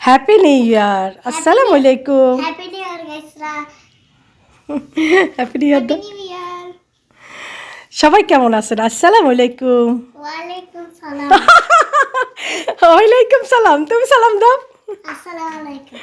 Happy new year আসসালামু আলাইকুম happy new year গাইসরা হ্যাপি নিউ ইয়ার সবাই কেমন আছেন? আসসালামু আলাইকুম ওয়ালাইকুম সালাম। ওয়ালাইকুম সালাম। তুমি সালাম দাও। আসসালামু আলাইকুম।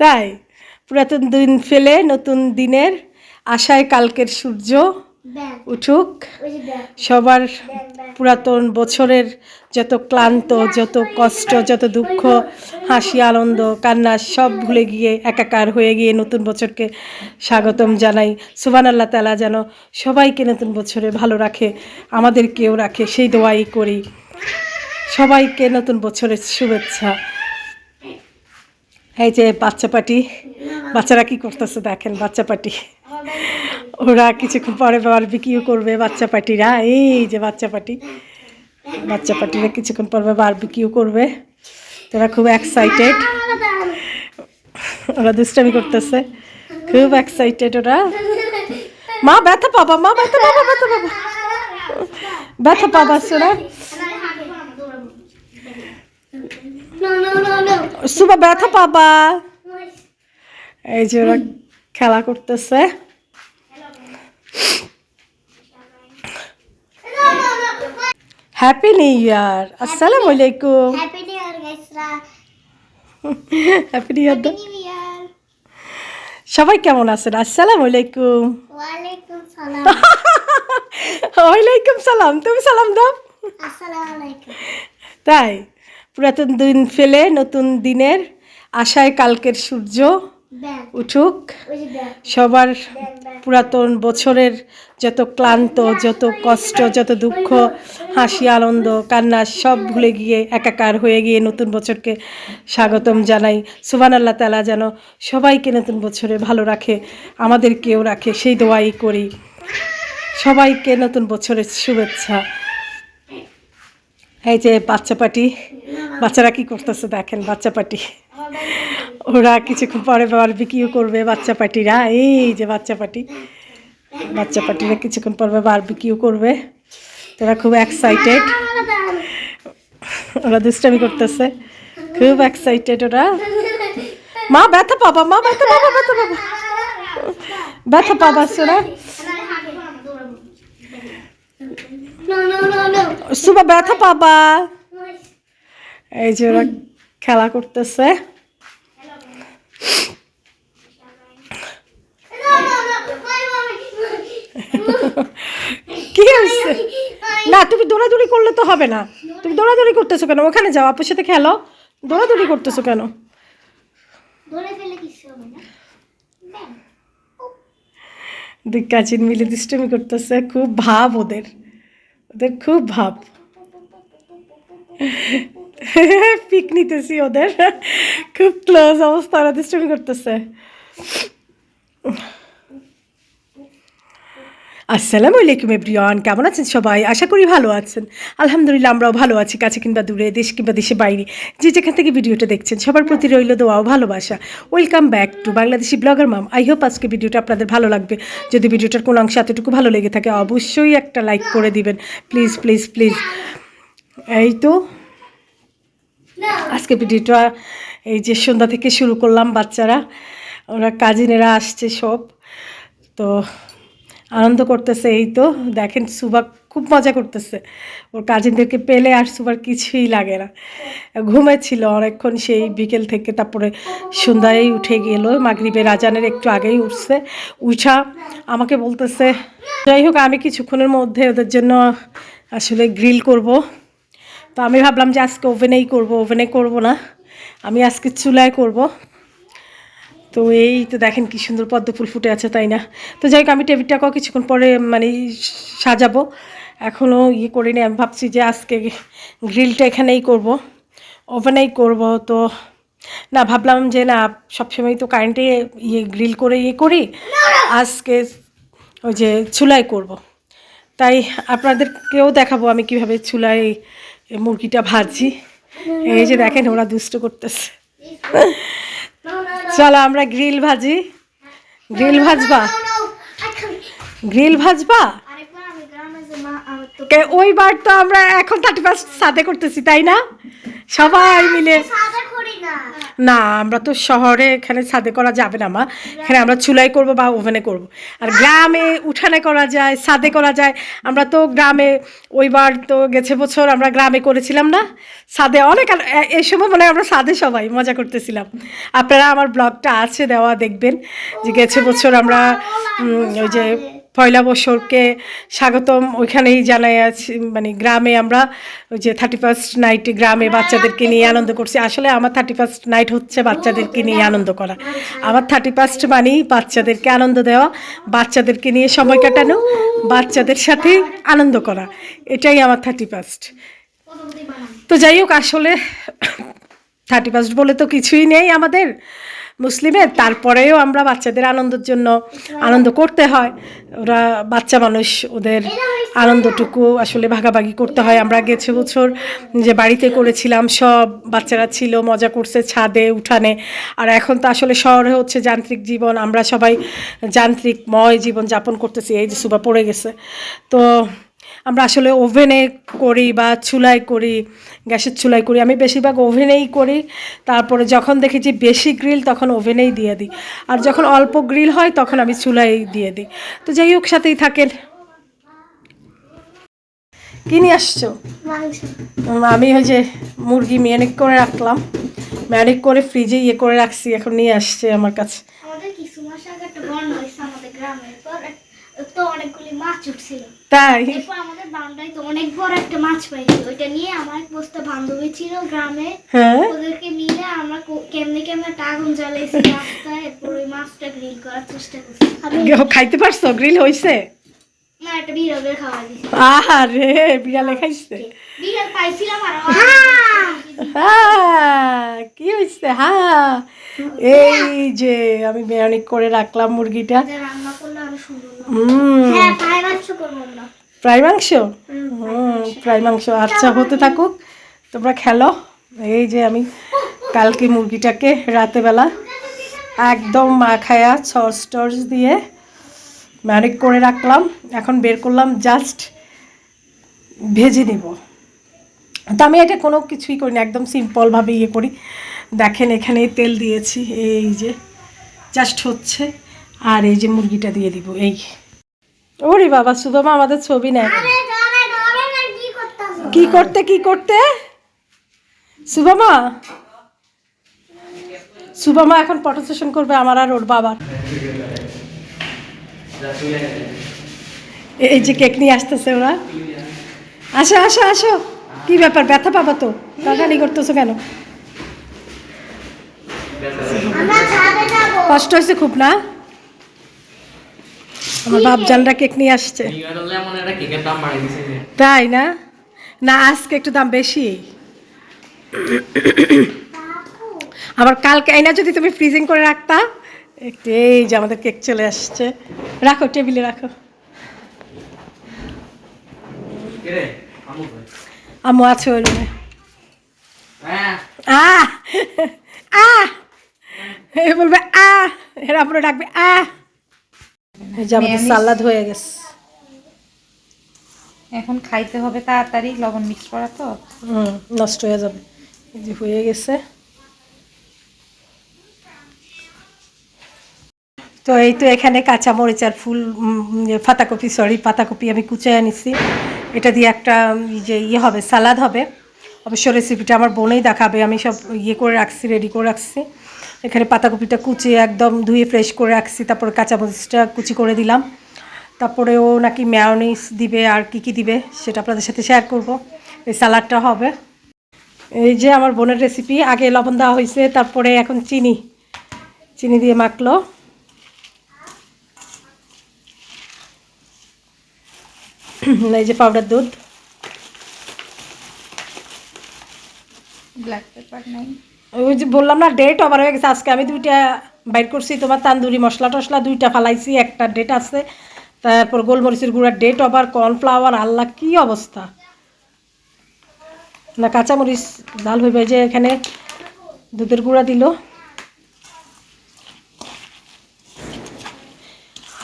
তাই পুরাতন দিন ফেলে নতুন দিনের আশায় কালকের সূর্য উঠুক। সবার পুরাতন বছরের যত ক্লান্ত, যত কষ্ট, যত দুঃখ, হাসি, আনন্দ, কান্না, সব ভুলে গিয়ে একাকার হয়ে গিয়ে নতুন বছরকে স্বাগতম জানাই। সুবান আল্লাহ তালা যেন সবাইকে নতুন বছরে ভালো রাখে, আমাদেরকেও রাখে, সেই দোয়াই করি। সবাইকে নতুন বছরের শুভেচ্ছা। এই যে বাচ্চা পাটি, বাচ্চারা কি করতেছে দেখেন বাচ্চা পাটি। ওরা কিছুক্ষণ পরে বারবিকিউ করবে বাচ্চা পাটিরা, এই যে বাচ্চা পাটি। বাচ্চা পাটিরা কিছুক্ষণ পরে বারবিকিউ করবে। তোরা খুব এক্সাইটেড ওরা দুষ্টামি করতেছে। খুব এক্সাইটেড ওরা। মা, ব্যথা পাবা, মা, ব্যথা পাবা ব্যথা পাবা। ব্যথা পাবা, সোনা। সুবা ব্যথা পাবা। এই যে ওরা খেলা করতেছে। হ্যাপি নিউ ইয়ার আসসালামু আলাইকুম happy new year গাইসরা happy new year happy new year সবাই কেমন আছেন? আসসালামু আলাইকুম ওয়ালাইকুম সালাম। ওয়ালাইকুম সালাম। তুমি সালাম দাও। আসসালামু আলাইকুম তাই পুরাতন দিন ফেলে নতুন দিনের আশায় কালকের সূর্য। উঠুক। সবার পুরাতন বছরের যত ক্লান্ত যত কষ্ট যত দুঃখ হাসি আনন্দ কান্না সব ভুলে গিয়ে একাকার হয়ে গিয়ে নতুন বছরকে স্বাগতম জানাই। সুবান আল্লাহ তালা যেন সবাইকে নতুন বছরে ভালো রাখে আমাদেরকেও রাখে সেই দোয়াই করি। সবাইকে নতুন বছরের শুভেচ্ছা। এই যে বাচ্চা পাটি বাচ্চারা কি করতেছে দেখেন বাচ্চা পাটি। ওরা কিছুক্ষণ পরে বারবিকিউ করবে বাচ্চা পাটিরা এই যে বাচ্চা পাটি বাচ্চা পাটিরা কিছুক্ষণ পরে বারবিকিউ করবে। তোরা খুব এক্সাইটেড ওরা দুষ্টামি করতেছে। খুব এক্সাইটেড ওরা। মা, ব্যথা পাবা, মা, ব্যথা পাবা ব্যথা পাবা। ব্যথা পাবা নো সুবা ব্যথা পাবা। এই যে ওরা খেলা করতেছে কি হয়েছে? না তুমি দৌড়াদৌড়ি করলে তো হবে না। তুমি দৌড়াদৌড়ি করতেছো কেন? ওখানে যাও আপুর সাথে খেলো। দৌড়াদৌড়ি করতেছো কেন? দুই মিলে দুষ্টমি করতেছে খুব ভাব ওদের। ওদের খুব ভাব। পিক নিতেছি ওদের। খুব ক্লোজ অবস্থা ওরা দুষ্টমি করতেছে। আসসালামু আলাইকুম এভরিওয়ান, কেমন আছেন সবাই? আশা করি ভালো আছেন। আলহামদুলিল্লাহ, আমরাও ভালো আছি, কাছে কিংবা দূরে, দেশ কিংবা দেশে বাইরে। যে যেখান থেকে ভিডিওটা দেখছেন, সবার প্রতি রইল দোয়াও ভালোবাসা। Welcome back to Bangladeshi blogger mom. I hope আজকে ভিডিওটা আপনাদের ভালো লাগবে। যদি ভিডিওটার কোনো অংশ এতটুকু ভালো লেগে থাকে, অবশ্যই একটা লাইক করে দিবেন। প্লিজ প্লিজ প্লিজ এই তো, আজকে ভিডিওটা এই যে সন্ধ্যা থেকে শুরু করলাম বাচ্চারা। ওরা কাজিনেরা আসছে সব। তো আনন্দ করতেছে এই তো। দেখেন সুবা খুব মজা করতেছে। ওর কাজিনদেরকে পেলে আর সুবার কিছুই লাগে না। ঘুমেছিল অনেকক্ষণ সেই বিকেল থেকে, তারপরে সন্ধ্যায় উঠে গেল। মাগরিবের আজানের একটু আগেই উঠছে। উঠা আমাকে বলতেছে, যাই হোক, আমি কিছুক্ষণের মধ্যে ওদের জন্য আসলে গ্রিল করব। তো আমি ভাবলাম যে আজকে ওভেনেই করব ওভেনে করব না। আমি আজকে চুলায় করব। তো এই তো দেখেন কি সুন্দর পদ্ম ফুল ফুটে আছে, তাই না তো যাই হোক, আমি টেবিলটাকেও কিছুক্ষণ পরে মানে সাজাবো এখনও ইয়ে করিনি, আমি ভাবছি যে আজকে গ্রিলটা এখানেই করব, ওভেনেই করব তো না, ভাবলাম যে না, সবসময় তো কারেন্টে ইয়ে গ্রিল করে ইয়ে করি, আজকে ওই যে চুলাই করব। তাই আপনাদেরকেও দেখাবো আমি কীভাবে চুলায় মুরগিটা ভাজি এই যে দেখেন ওরা দুষ্ট করতেছে. চলো আমরা গ্রিল ভাজি। গ্রিল ভাজবা. গ্রিল ভাজবা? ওইবার তো আমরা এখন থার্টি ফার্স্ট সাথে করতেছি, তাই না? সবাই মিলে না, আমরা তো শহরে এখানে ছাদে করা যাবে না, মা। এখানে আমরা চুলাই করব বা ওভেনে করব। আর গ্রামে উঠানে করা যায়, ছাদে করা যায়। আমরা তো গ্রামে ওইবার তো গেছে বছর আমরা গ্রামে করেছিলাম না। ছাদে অনেক এই সময় মনে আমরা ছাদে সবাই মজা করতেছিলাম। আপনারা আমার ব্লগটা আছে, দেওয়া দেখবেন। যে গেছে বছর আমরা ওই যে পয়লা বছরকে স্বাগতম। ওইখানেই জানাই আছি মানে গ্রামে আমরা ওই যে থার্টি ফার্স্ট নাইটে গ্রামে বাচ্চাদেরকে নিয়ে আনন্দ করছি। আসলে আমার থার্টি ফার্স্ট নাইট হচ্ছে বাচ্চাদেরকে নিয়ে আনন্দ করা। আমার থার্টি ফার্স্ট মানেই বাচ্চাদেরকে আনন্দ দেওয়া বাচ্চাদেরকে নিয়ে সময় কাটানো বাচ্চাদের সাথে আনন্দ করা। এটাই আমার থার্টি ফার্স্ট তো যাই হোক আসলে থার্টি ফার্স্ট বলে তো কিছুই নেই আমাদের। মুসলিমের, তারপরেও আমরা বাচ্চাদের আনন্দের জন্য আনন্দ করতে হয়। ওরা বাচ্চা মানুষ, ওদের আনন্দটুকু আসলে ভাগাভাগি করতে হয়। আমরা গেছে বছর যে বাড়িতে করেছিলাম, সব বাচ্চারা ছিল, মজা করছে ছাদে, উঠানে। আর এখন তো আসলে শহরে হচ্ছে যান্ত্রিক জীবন, আমরা সবাই যান্ত্রিকময় জীবন যাপন করতেছি। এই যে সুবা পড়ে গেছে। তো আমরা আসলে ওভেনে করি বা চুলায় করি গ্যাসের চুলায় করি। আমি বেশিরভাগ ওভেনেই করি। তারপরে যখন দেখি যে বেশি গ্রিল তখন ওভেনেই দিয়ে দিই। আর যখন অল্প গ্রিল হয় তখন আমি চুলায় দিয়ে দিই। তো যাই হোক সাথেই থাকেন। কি নিয়ে আসছো? আমি ওই যে মুরগি ম্যানেক করে রাখলাম। ম্যানেক করে ফ্রিজে ইয়ে করে রাখছি এখন নিয়ে আসছে আমার কাছে। আমাদের কিছু মাস আগে একটা বন্যা হয়েছে আমাদের গ্রামের পর। তো অনেকগুলি মাছ উঠছিল। তাই? আমাদের তো অনেক বড় একটা মাছ পাইছি। ওইটা নিয়ে আমার এক বস্তা বান্ধবী ছিল গ্রামে। হ্যাঁ? ওদেরকে মিলে আমরা কেমনে কেমনে আগুন জ্বালাইছি রাস্তায়। এরপর ওই মাছটা গ্রিল করার চেষ্টা করছি। আমি খাইতে পারছ? গ্রিল হয়েছে না একটা বিড়ালের খাওয়া দিছি। আরে বিড়ালে খাইছে? বিড়াল পাইছিলাম আর হ্যাঁ! কি হয়েছে হ্যাঁ! এই যে আমি ম্যারিনেট করে রাখলাম মুরগিটা। হুম। হ্যাঁ ফ্রাই মাংস ফ্রাই মাংস? হুম ফ্রাই মাংস। আচ্ছা হতে থাকুক তোমরা খেলো। এই যে আমি কালকে মুরগিটাকে রাতেবেলা একদম মাখায়া সস টস দিয়ে ম্যারিনেট করে রাখলাম। এখন বের করলাম জাস্ট ভেজে নিব। তো আমি এটা কোনো কিছুই করি না একদম সিম্পলভাবে ইয়ে করি। দেখেন এখানে তেল দিয়েছি এই যে জাস্ট হচ্ছে। আর এই যে মুরগিটা দিয়ে দিব এই। ওরে বাবা সুবামা আমাদের ছবি নেয়। কি করতে কি করতে? সুবামা সুবামা এখন ফটো সেশন করবে আমার আর ওর বাবার। এই যে কেক নিয়ে আসতেছে ওরা। আসো আসো আসো। কি ব্যাপার ব্যথা পাবা তো? টাটানি করতেছো কেন? কষ্ট হয়েছে খুব না? আমার বাপজানরা কেক নিয়ে আসছে। তাই না? না, আজকে একটু দাম বেশি। আবার কালকে আইনা যদি তুমি ফ্রিজিং করে রাখতা, একটু এই যে আমাদের কেক চলে আসছে। রাখো, টেবিলে রাখো। আমু আছে ওই রুমে। এ বলবে, আহ! এরা পুরো ডাকবে, আহ! এই যে আমাদের সালাদ হয়ে গেছে। এখন খাইতে হবে তাড়াতাড়ি লবণ মিক্স করা তো। হুম নষ্ট হয়ে যাবে। এই যে হয়ে গেছে। তো এই তো এখানে কাঁচা মরিচ আর ফুল পাতাকপি সরি পাতাকপি আমি কুচে আনিছি। এটা দিয়ে একটা যে ইয়ে হবে সালাদ হবে। অবশ্য রেসিপিটা আমার বোনেই দেখাবে আমি সব ইয়ে করে রাখছি রেডি করে রাখছি। এখানে পাতাকপিটা কুচিয়ে একদম ধুয়ে ফ্রেশ করে রাখছি, তারপরে কাঁচা মরিচটা কুচি করে দিলাম। তারপরে ও নাকি ম্যায়োনিস দিবে আর কি কি দিবে সেটা আপনাদের সাথে শেয়ার করব। এই সালাডটা হবে। এই যে আমার বোনের রেসিপি আগে লবণ দেওয়া হয়েছে, তারপরে এখন চিনি। চিনি দিয়ে মাখলো। এই যে পাউডার দুধ। ব্ল্যাক পেপার নাই ওই যে বললাম না ডেট ওভার হয়ে গেছে। আজকে আমি দুইটা বাইর করছি। তোমার তান্দুরি মশলা টশলা দুইটা ফালাইছি একটা ডেট আছে। তারপর গোলমরিচের গুঁড়ার ডেট ওভার কর্নফ্লাওয়ার আল্লাহ কি অবস্থা? না কাঁচামরিচ ডাল হইবে যে এখানে দুধের গুঁড়া দিল।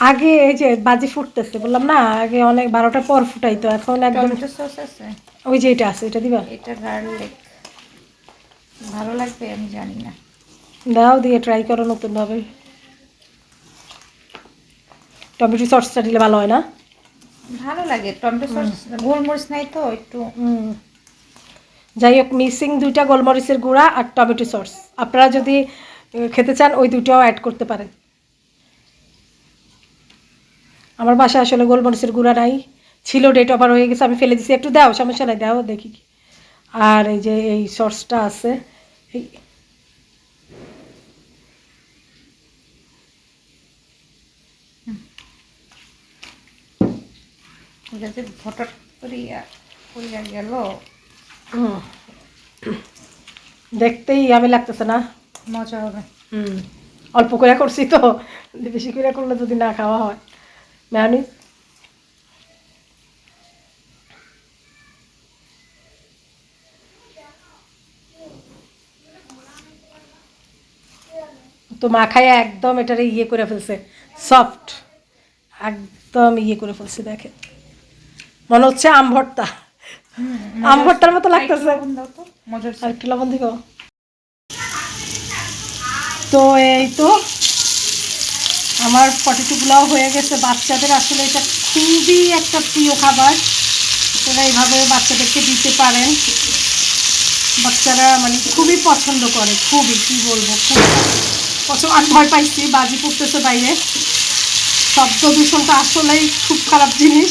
আগে এই যে বাজি ফুটতেছে বললাম না আগে অনেক বারোটার পর ফুটাইতো এখন একদম ওই যে এটা আছে এটা দিবা? এটা গার্লিক ভালো লাগবে আমি জানি না। দাও দিয়ে ট্রাই করো নতুনভাবে। টমেটো সসটা দিলে ভালো হয় না? ভালো লাগে টমেটো সস গোলমরিচ নাই তো একটু। যাই হোক মিসিং দুইটা গোলমরিচের গুঁড়া আর টমেটো সস। আপনারা যদি খেতে চান ওই দুইটাও অ্যাড করতে পারেন। আমার বাসায় আসলে গোলমরিচের গুঁড়া নাই। ছিল ডেট অফার হয়ে গেছে আমি ফেলে দিছি। একটু দাও সমস্যা নাই দাও দেখি আর এই যে এই সসটা আছে এই এটা যে হঠাৎ করিয়া করিয়া গেল দেখতেই আমি লাগতেছে না? মজা হবে। হুম। অল্প করে করছি তো। বেশি করে করলে যদি না খাওয়া হয়। মেয়নি তো মাখায় একদম এটারে ইয়ে করে ফেলছে সফট একদম ইয়ে করে ফেলছে দেখে মনে হচ্ছে আম ভর্তা। আম ভর্তার মতো লাগতেছে। আর একটু লবণ দিব। তো এই তো আমার পটেটোগুলোও হয়ে গেছে। বাচ্চাদের আসলে এটা খুবই একটা প্রিয় খাবার। আপনারা এইভাবে বাচ্চাদেরকে দিতে পারেন। বাচ্চারা মানে খুবই পছন্দ করে খুবই কি বলব খুব আমি ভয় পাইছি, বাজি পড়তেছে বাইরে। শব্দ দূষণটা আসলেই খুব খারাপ জিনিস।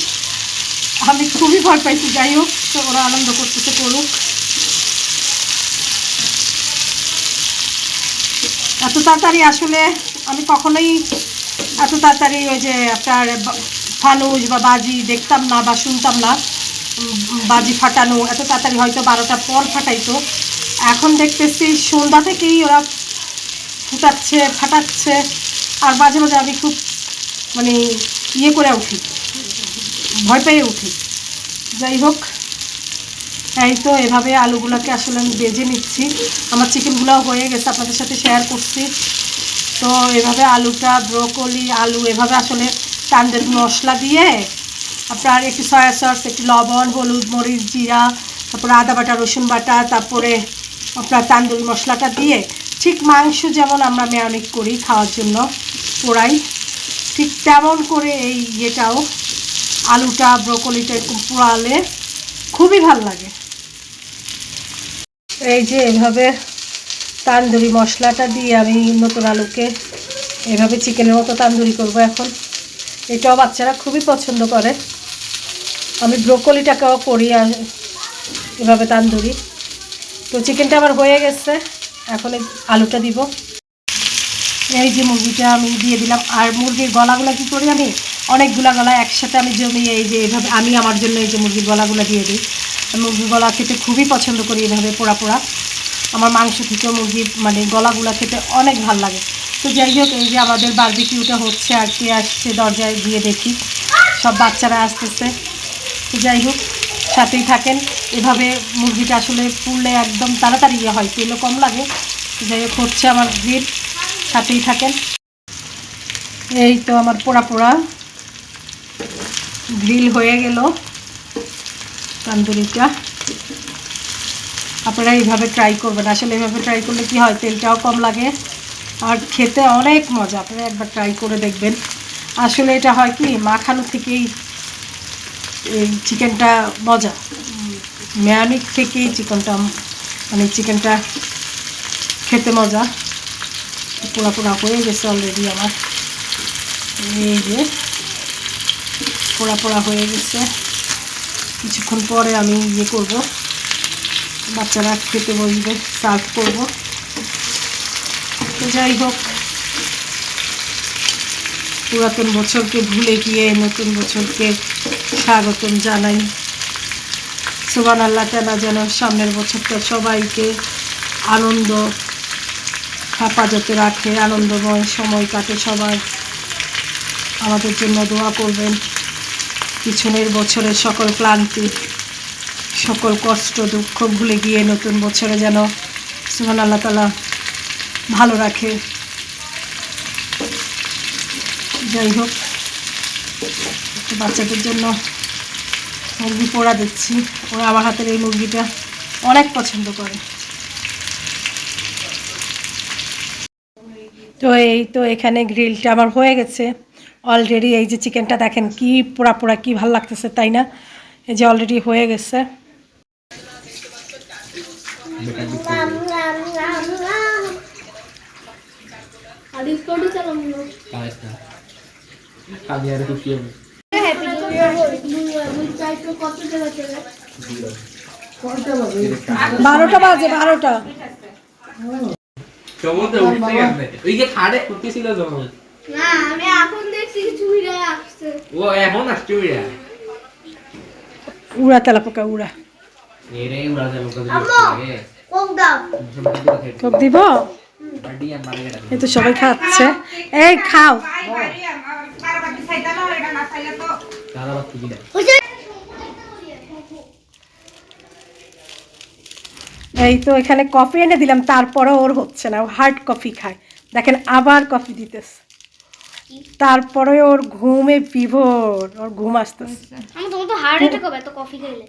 আমি খুবই ভয় পাইছি, যাই হোক তো ওরা আনন্দ করতেছে, করুক। এত তাড়াতাড়ি আসলে আমি কখনোই এত তাড়াতাড়ি ওই যে আপনার ফানুস বা বাজি দেখতাম না বা শুনতাম না। বাজি ফাটানো, এত তাড়াতাড়ি হয়তো বারোটা পর ফাটাইতো। এখন দেখতেছি সন্ধ্যা থেকেই ওরা ফুটাচ্ছে, ফাটাচ্ছে। আর মাঝে মাঝে আমি খুব মানে ইয়ে করে উঠি। ভয় পেয়ে উঠি। যাই হোক, এই তো এভাবে আলুগুলোকে আসলে আমি বেজে নিচ্ছি। আমার চিকেনগুলোও হয়ে গেছে, আপনাদের সাথে শেয়ার করছি। তো এভাবে আলুটা, ব্রোকলি, আলু এভাবে আসলে তান্দের মশলা দিয়ে, আপনার একটু সয়া সস একটু লবণ, হলুদ, মরিচ, জিরা, তারপরে আদা বাটা, রসুন বাটা, তারপরে আপনার তান্দুরি মশলাটা দিয়ে ঠিক মাংস যেমন আমরা ম্যারিনেট করি খাওয়ার জন্য পোড়াই ঠিক তেমন করে এই ইয়েটাও, আলুটা, ব্রোকলিটা পোড়ালে খুবই ভালো লাগে। এই যে এভাবে তান্দুরি মশলাটা দিয়ে আমি নতুন আলুকে এভাবে চিকেনের মতো তান্দুরি করব এখন। এটাও বাচ্চারা খুবই পছন্দ করে। আমি ব্রোকলিটাকেও করি আর এভাবে তান্দুরি। তো চিকেনটা আমার হয়ে গেছে। এখন আলুটা দিব। এই যে মুরগিটা আমি দিয়ে দিলাম। আর মুরগির গলাগুলো কি করি আমি? অনেকগুলা গলা একসাথে আমি জমিয়ে এই যে এভাবে আমি আমার জন্য এই যে মুরগির গলাগুলো দিয়ে দিই। মুরগির গলা খেতে খুবই পছন্দ করি এভাবে পোড়া পোড়া। আমার মাংস থেকেও মুরগির মানে গলাগুলো খেতে অনেক ভালো লাগে। তো যাই হোক, এই যে আমাদের বারবিকিউটা হচ্ছে আর কে, আসছে দরজায় গিয়ে দেখি। সব বাচ্চারা আসতেছে। তো যাই হোক সাথেই থাকেন। এভাবে মুরগিটা আসলে পুড়লে একদম তাড়াতাড়ি ইয়ে হয়, তেলও কম লাগে। যাই হোক, হচ্ছে আমার গ্রিল, সাথেই থাকেন। এই তো আমার পোড়া পোড়া। গ্রিল হয়ে গেল তান্দুরিটা। আপনারা এইভাবে ট্রাই করবেন। আসলে এইভাবে ট্রাই করলে কি হয়, তেলটাও কম লাগে আর খেতে অনেক মজা। আপনারা একবার ট্রাই করে দেখবেন। আসলে এটা হয় কি, মাখানো থেকেই এই চিকেনটা মজা। ম্যানিক থেকেই চিকেনটা মানে চিকেনটা খেতে মজা। পোড়া পোড়া হয়ে গেছে অলরেডি আমার। এই যে পোড়া পোড়া হয়ে গেছে। কিছুক্ষণ পরে আমি ইয়ে করব। বাচ্চারা খেতে বসবে সার্ভ করব। তো যাই হোক, পুরাতন বছরকে ভুলে গিয়ে নতুন বছরকে স্বাগতম জানাই। সুবান আল্লাহ তালা যেন সামনের বছরটা সবাইকে আনন্দ, হেফাজতে রাখে, আনন্দময় সময় কাটে সবার। আমাদের জন্য দোয়া করবেন। পিছনের বছরের সকল ক্লান্তি, সকল কষ্ট, দুঃখ ভুলে গিয়ে নতুন বছরে যেন সুহান আল্লাহ তালা ভালো রাখে। যাই হোক, বাচ্চাদের জন্য মুরগি পোড়া দিচ্ছি। ওরা আমার হাতের এই মুরগিটা অনেক পছন্দ করে। তো এই তো এখানে গ্রিলটা আমার হয়ে গেছে। অলরেডি এই যে চিকেনটা দেখেন কি পোড়া পোড়া কি ভালো লাগতেছে তাই না? এই যে অলরেডি হয়ে গেছে। আর বারোটা বাজে বারোটা চমতে উঠতে গেছে ওই যে খাড়ে উঠতেছিল যখন না আমি এখন দেখছি কিছু আসছে ও এখন আসছে ওইরা উড়া তেলা পোকা উড়া এরে কোক দিব এই তো সবাই খাচ্ছে এই খাও এই তো এখানে কফি এনে দিলাম তারপরে ওর হচ্ছে না ও হার্ড কফি খায়। দেখেন আবার কফি দিতেছে। তারপরে ওর ঘুমে বিভোর ওর ঘুম আসতেছে। আমি তোমার তো হার্ট অ্যাটাক হবে তো কফি খেলে